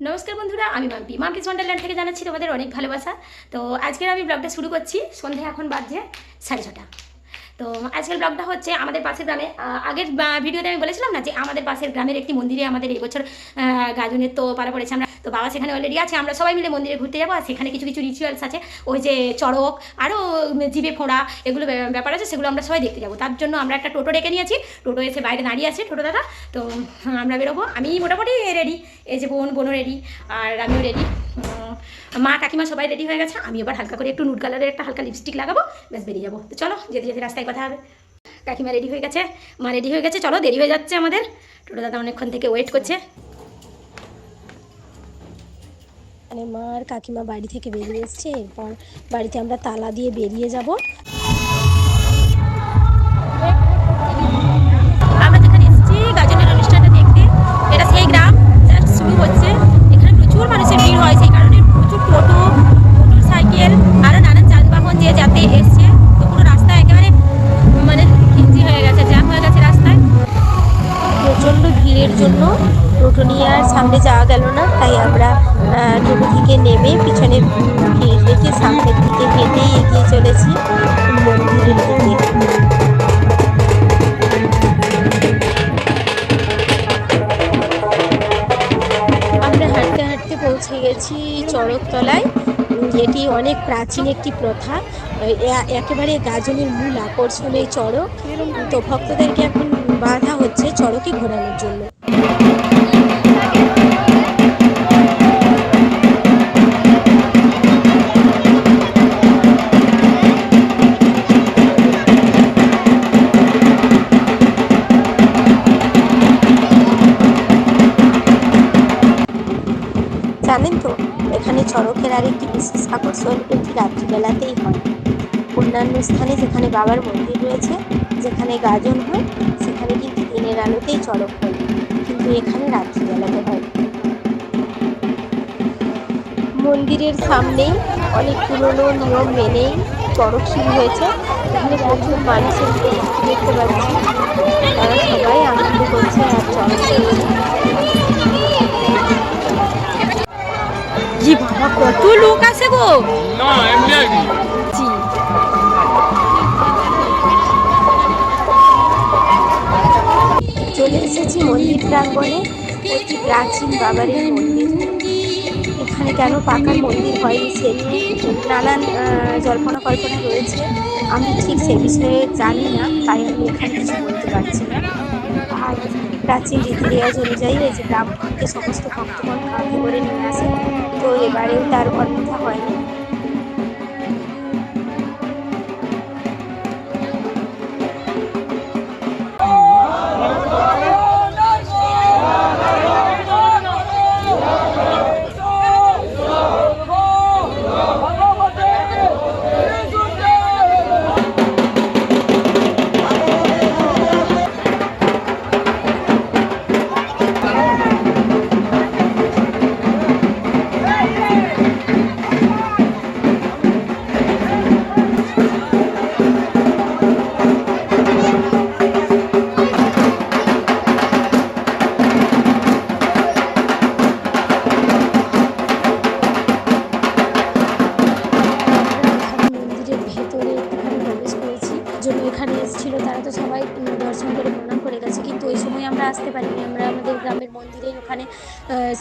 নমস্কার বন্ধুরা, আমি মাম্পি মাম্পিস ওয়ান্ডারল্যান্ড থেকে জানাচ্ছি তোমাদের অনেক ভালোবাসা। তো আজকের আমি ব্লগটা শুরু করছি, সন্ধে এখন বাজছে সাড়ে ছটা। তো আজকের ব্লগটা হচ্ছে আমাদের পাশের গ্রামে আগের ভিডিওতে আমি বলেছিলাম না যে আমাদের পাশের গ্রামের একটি মন্দিরে আমাদের এবছর বছর গাজনের তো পারা পড়েছে। আমরা তো বাবা সেখানে অলরেডি আছে, আমরা সবাই মিলে মন্দিরে ঘুরতে যাব, আর সেখানে কিছু কিছু রিচুয়ালস আছে। ওই যে চড়ক আরও জিভে ফোঁড়া, এগুলো ব্যা- ব্যাপার আছে, সেগুলো আমরা সবাই দেখতে যাব। তার জন্য আমরা একটা টোটো ডেকে নিয়েছি। টোটো এসে বাইরে দাঁড়িয়ে আছে, টোটো দাদা। তো আমরা বেরোবো। আমি মোটামুটি রেডি এই যে বোন, বোনও রেডি আর আমিও রেডি মা, কাকিমা সবাই রেডি হয়ে গেছে। আমি এবার হালকা করে একটু নুট কালারের একটা হালকা লিপস্টিক লাগাবো, ব্যাস বেরিয়ে যাব। তো চলো, যেতে যেতে রাস্তায় কথা হবে। কাকিমা রেডি হয়ে গেছে, মা রেডি হয়ে গেছে। চলো, দেরি হয়ে যাচ্ছে আমাদের। টোটো দাদা অনেকক্ষণ থেকে ওয়েট করছে। মানে মা আর কাকিমা বাড়ি থেকে বেরিয়ে এসছে, এরপর বাড়িতে আমরা তালা দিয়ে বেরিয়ে যাব। আমরা এসেছি, গাজনের অনুষ্ঠানটা দেখতে, এটা সেই গ্রাম হচ্ছে। এখানে প্রচুর মানুষের ভিড় হয়, সেই কারণে প্রচুর টোটো নানান যানবাহন যাতে তো পুরো রাস্তা একেবারে মানে হয়ে গেছে, জ্যাম হয়ে গেছে রাস্তায়। ভিড়ের জন্য টোটো নিয়ে আর সামনে যাওয়া গেল না, তাই আমরা টোটো থেকে নেমে পিছনে ভিড় রেখে সামনের দিকে হেঁটেই এগিয়ে চলেছি মন্দিরের দিকে। আমরা হাঁটতে হাঁটতে পৌঁছে গেছি চড়কতলায় এটি অনেক প্রাচীন একটি প্রথা। একেবারে গাজনের মূল আকর্ষণ এই চড়ক তো ভক্তদেরকে এখন বাধা হচ্ছে চড়কে ঘোরানোর জন্য। চড়কের আরেকটি বিশেষ আকর্ষণ এটি রাত্রিবেলাতেই হয়। অন্যান্য স্থানে যেখানে বাবার মন্দির রয়েছে, যেখানে গাজন হয়, সেখানে কিন্তু দিনের আলোতেই চড়ক হয়, কিন্তু এখানে রাত্রিবেলাতে হয়। মন্দিরের সামনেই অনেক পুরনো নিয়ম মেনেই চড়ক শুরু হয়েছে। এখানে প্রচুর মানুষের দেখতে পাচ্ছি। তারা সবাই আনন্দ করছে আর চড়ক জি বাবা কত লোক আছে গো? না এমনি আর জি। চলে এসেছি মন্দির প্রাঙ্গণে। অতি প্রাচীন বাবারের মন্দির। এখানে কেন পাকার মন্দির হয়নি সে নিয়ে নানান জল্পনা কল্পনা রয়েছে। আমি ঠিক সে বিষয়ে জানি না তাই আমি এখানে কিছু বলতে পারছি না। আর প্রাচীন রীতি রেওয়াজ অনুযায়ী এই যে ব্রাহ্মণকে সমস্ত ভক্তগণ কাঁধে করে নিয়ে আসে। তো এবারেও তার অন্যথা হয়নি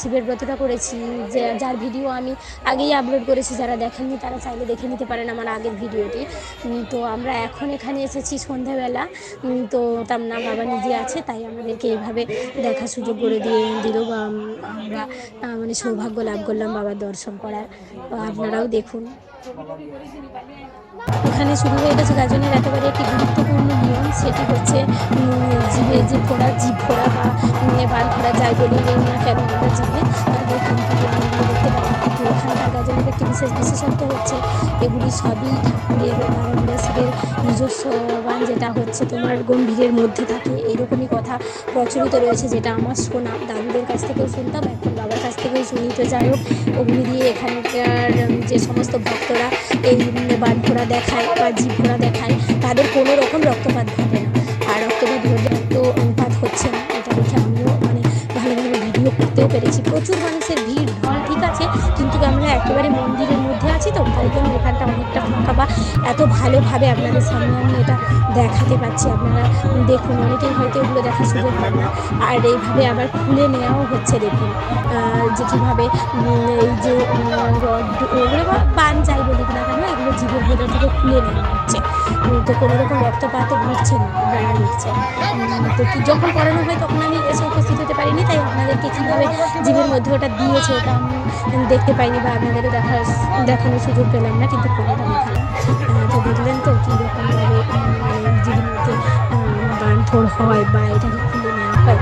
শিবের ব্রতটা করেছি, যে যার ভিডিও আমি আগেই আপলোড করেছি, যারা দেখেননি তারা চাইলে দেখে নিতে পারেন আমার আগের ভিডিওটি তো আমরা এখন এখানে এসেছি সন্ধ্যাবেলা। তো তার না বাবা নিজে আছে, তাই আমাদেরকে এইভাবে দেখার সুযোগ করে দিয়ে দিল বা আমরা মানে সৌভাগ্য লাভ করলাম বাবার দর্শন করার। আপনারাও দেখুন। এখানে শুরু হয়ে গেছে গাজনের একেবারে একটি গুরুত্বপূর্ণ নিয়ম, সেটি হচ্ছে জিভে যে ফোড়া জিভ ফোড়া বা বাল ফোড়া যাই বলি না কেন, আমরা জিভে তাদের কিন্তু দেখতে পাই এখানকার গাজনের একটি বিশেষ বিশেষত্ব হচ্ছে, এগুলি সবই ঠাকুরের নিজস্ব বান, যেটা হচ্ছে তোমার গম্ভীরের মধ্যে থাকে। এইরকমই কথা প্রচলিত রয়েছে, যেটা আমার শোনা। দাদুদের কাছ থেকেও শুনতাম, এখন বাবার কাছ থেকেও শুনি। তো যাই হোক ওগুলি দিয়ে এখানকার যে সমস্ত ভক্তরা এই বান ফোড়া দেখায় বা জিভ দেখায়, তাদের কোনো রকম রক্তপাত ঘটে না। আর রক্তপাত ঘটে রক্তপাত হচ্ছে না, এটা দেখে আমিও মানে ভালো ভালো ভিডিও করতেও পেরেছি। প্রচুর মানুষের ভিড় ঠিক আছে, কিন্তু আমরা একেবারে মন্দিরের মধ্যে আছি তো, তাই জন্য এখানটা অনেকটা ফাঁকা বা এত ভালোভাবে আপনাদের সামনে আমি এটা দেখাতে পারছি। আপনারা দেখুন, অনেকেই হয়তো এগুলো দেখার সুযোগ পান না। আর এইভাবে আবার খুলে নেওয়াও হচ্ছে, দেখুন। যে কীভাবে এই যে রড, ওগুলো বা বান যাই বলি না কেন, এগুলো জীবের ভেতর থেকে খুলে নেওয়া হচ্ছে। তো কোনো রকম রক্তপাত ঘটছে না ঘটছে। তো যখন করানো হয় তখন আমি এসে উপস্থিত হতে পারিনি, তাই আপনাদেরকে কীভাবে জীবের মধ্যে ওটা দিয়েছে ওটা আমি দেখতে পাইনি বা আপনাদেরও দেখার দেখানোর সুযোগ পেলাম না, কিন্তু কোনোটা দেখালাম তো দেখলেন তো কীরকমভাবে মানে জীবের মধ্যে বানফোড় হয় বা এটাকে খুলে নেওয়া হয়?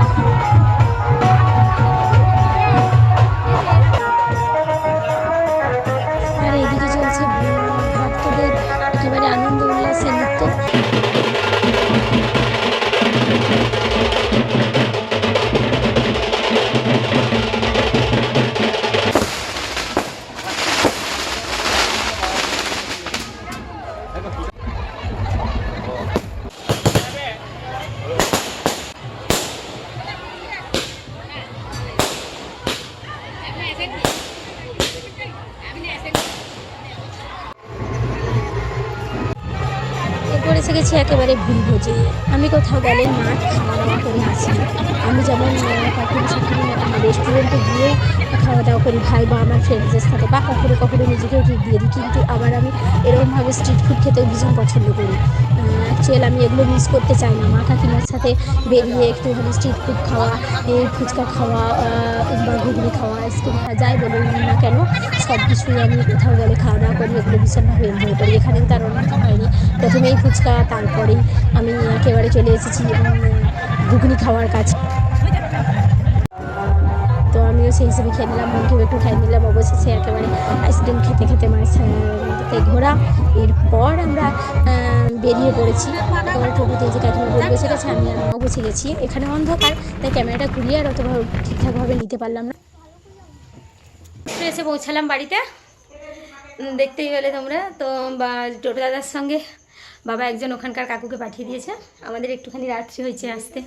গেছি একেবারে ভুল ভোজে আমি কোথাও গেলে মাঠ খাওয়া দাওয়া করে আসি। আমি যেমন কখনো সেখানে রেস্টুরেন্টে গিয়ে খাওয়া দাওয়া করি, ভাই বা আমার ফ্রেন্ডসদের সাথে, বা কখনো কখনো নিজেকেও ট্রিট দিয়ে দিই। কিন্তু আবার আমি এরকমভাবে স্ট্রিট ফুড খেতেও ভীষণ পছন্দ করি। অ্যাকচুয়াল আমি এগুলো মিস করতে চাই না। মা কাকিমার সাথে বেরিয়ে একটু একটুখানি স্ট্রিট ফুড খাওয়া, এই ফুচকা খাওয়া বা ঘুগনি খাওয়া আইসক্রিম খাওয়া, যাই বলুন না কেন সব কিছুই আমি কোথাও গেলে খাওয়া দাওয়া করি, এগুলো ভীষণভাবে এনজয় করি। এখানেও তার অন্যথা হয়নি। প্রথমেই ফুচকা তারপরেই আমি একেবারে চলে এসেছি ঘুগনি খাওয়ার কাছে তো আমিও সেই হিসেবে খেয়ে নিলাম মনকেও একটু খাই নিলাম, অবশেষে একেবারে আইসক্রিম খেতে খেতে মাছ ঘোরা। এরপর আমরা বেরিয়ে পড়েছি। টোটোতে যে কাকিমা বলে বসে গেছে আমি আর বসে গেছি। এখানে অন্ধকার, তাই ক্যামেরাটা ঘুরিয়ে আর অতভাবে ঠিকঠাকভাবে নিতে পারলাম না। এসে পৌঁছালাম বাড়িতে। দেখতেই পেলে তোমরা। তো বা টোটো দাদার সঙ্গে বাবা একজন ওখানকার কাকুকে পাঠিয়ে দিয়েছে। আমাদের একটুখানি রাত্রি হয়েছে আসতে।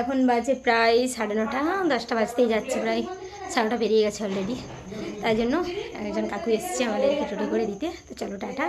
এখন বাজে প্রায় সাড়ে নটা, দশটা বাজতেই যাচ্ছে, প্রায় সাড়ে বেরিয়ে গেছে অলরেডি তাই জন্য একজন কাকু এসছে আমাদেরকে টোটো করে দিতে। তো চলো টাটা।